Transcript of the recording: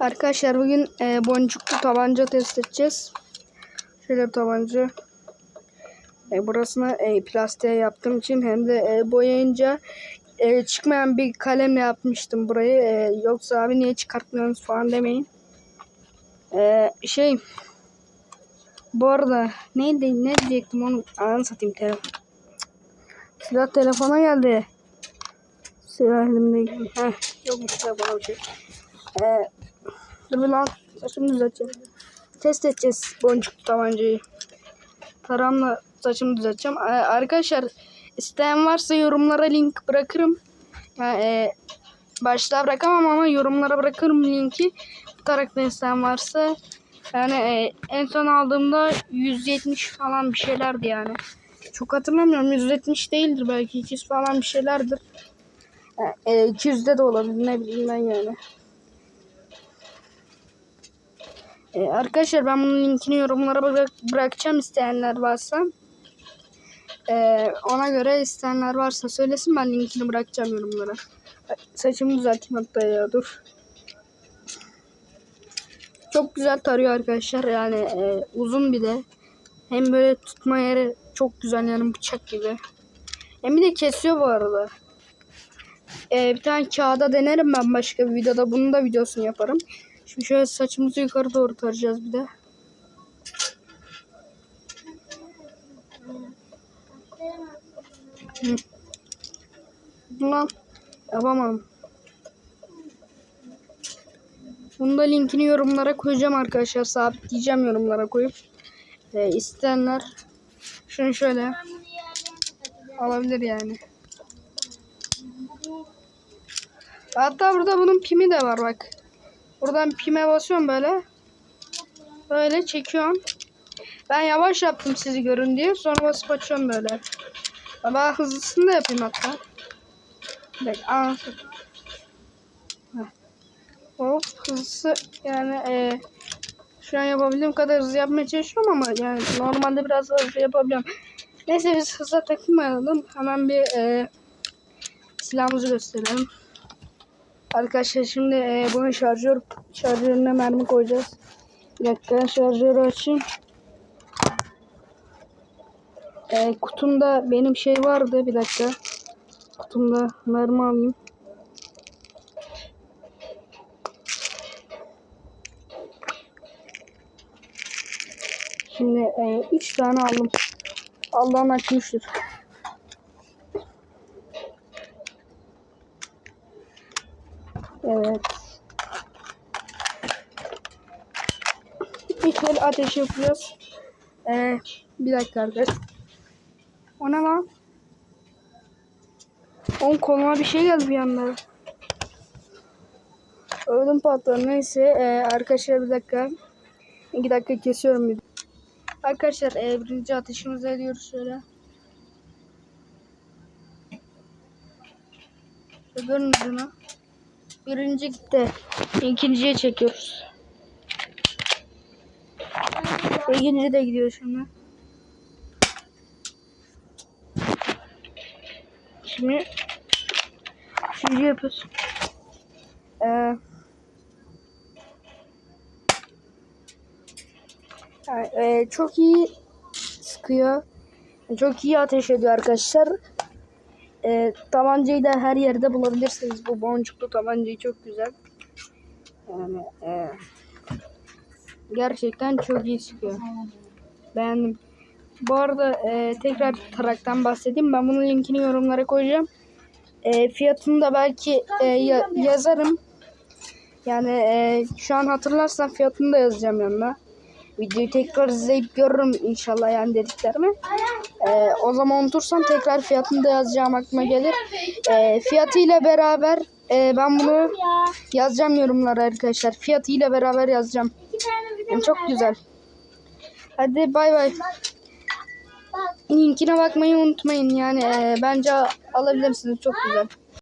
Arkadaşlar bugün e, boncuklu tabanca test edeceğiz. Şöyle bir tabanca. E, burasına e, plastiğe yaptığım için hem de e, boyayınca e, çıkmayan bir kalemle yapmıştım burayı. E, yoksa abi niye çıkartmıyorsunuz falan demeyin. E, şey bu arada neydi ne diyecektim onu anı satayım telefon. Silah telefona geldi. Silah elimde. Heh, yokmuş telefona bir şey. Ee, dur bir lan. Saçımı düzelteceğim. Test edeceğiz boncuklu tabancayı. Taramla saçımı düzelteceğim. Ee, arkadaşlar isteyen varsa yorumlara link bırakırım. Yani, e, başta bırakamam ama yorumlara bırakırım linki. Bu taraktan isteyen varsa. Yani e, en son aldığımda 170 falan bir şeylerdi yani. Çok hatırlamıyorum. 170 değildir belki 200 falan bir şeylerdir. E, 200'de de olabilir ne bileyim ben yani. E, arkadaşlar ben bunun linkini yorumlara bırak bırakacağım isteyenler varsa. E, ona göre isteyenler varsa söylesin ben linkini bırakacağım yorumlara. Saçımı düzelteyim hatta ya dur. Çok güzel tarıyor arkadaşlar yani e, uzun bir de. Hem böyle tutma yeri çok güzel yani bıçak gibi. Hem bir de kesiyor bu arada. E, bir tane kağıda denerim ben başka bir videoda. Bunun da videosunu yaparım. Şimdi şöyle saçımızı yukarı doğru tarayacağız bir de. Lan yapamam. Bunu da linkini yorumlara koyacağım arkadaşlar. Sabitleyeceğim yorumlara koyup. E, isteyenler şunu şöyle alabilir yani. Hatta burada bunun pimi de var bak. Buradan pime basıyorum böyle. Böyle çekiyorum. Ben yavaş yaptım sizi görün diye. Sonra basıp açıyorum böyle. Ben hızlısını da yapayım hatta. Anlatayım. Hop hızlısı yani e, şu an yapabildiğim kadar hızlı yapmaya çalışıyorum ama yani normalde biraz hızlı yapabiliyorum. Neyse biz hızla takılmayalım. Hemen bir e, silahımızı gösterelim. Arkadaşlar şimdi e, bunun şarjör şarjörüne mermi koyacağız. Bir dakika şarjörü açayım. E, kutumda benim şey vardı bir dakika. Kutumda mermi alayım. Şimdi 3 tane aldım. Allah'ın açmıştır. Evet. Bir ateş yapacağız. Ee, bir dakika arkadaş. O ne lan? On koluma bir şey geldi bir anda. Öldüm patron. Neyse ee, arkadaşlar bir dakika. İki dakika kesiyorum bir. Arkadaşlar ee, birinci ateşimizi ediyoruz şöyle. Görün ucunu. Birinci gitti. İkinciye çekiyoruz. İkinci de gidiyor şimdi. Şimdi üçüncü yapıyoruz. Ee, yani, e, çok iyi sıkıyor. Çok iyi ateş ediyor arkadaşlar. E, tabancayı da her yerde bulabilirsiniz. Bu boncuklu tabancayı çok güzel. Yani e, gerçekten çok iyi sıkıyor. Beğendim. Bu arada e, tekrar taraktan bahsedeyim. Ben bunun linkini yorumlara koyacağım. E, fiyatını da belki e, ya- yazarım. Yani e, şu an hatırlarsan fiyatını da yazacağım yanına. Videoyu tekrar izleyip görürüm inşallah yani dediklerimi. Ee, o zaman unutursam tekrar fiyatını da yazacağım aklıma gelir. Ee, fiyatıyla beraber e, ben bunu yazacağım yorumlara arkadaşlar. Fiyatıyla beraber yazacağım. Yani çok güzel. Hadi bay bay. Linkine bakmayı unutmayın yani e, bence alabilirsiniz çok güzel.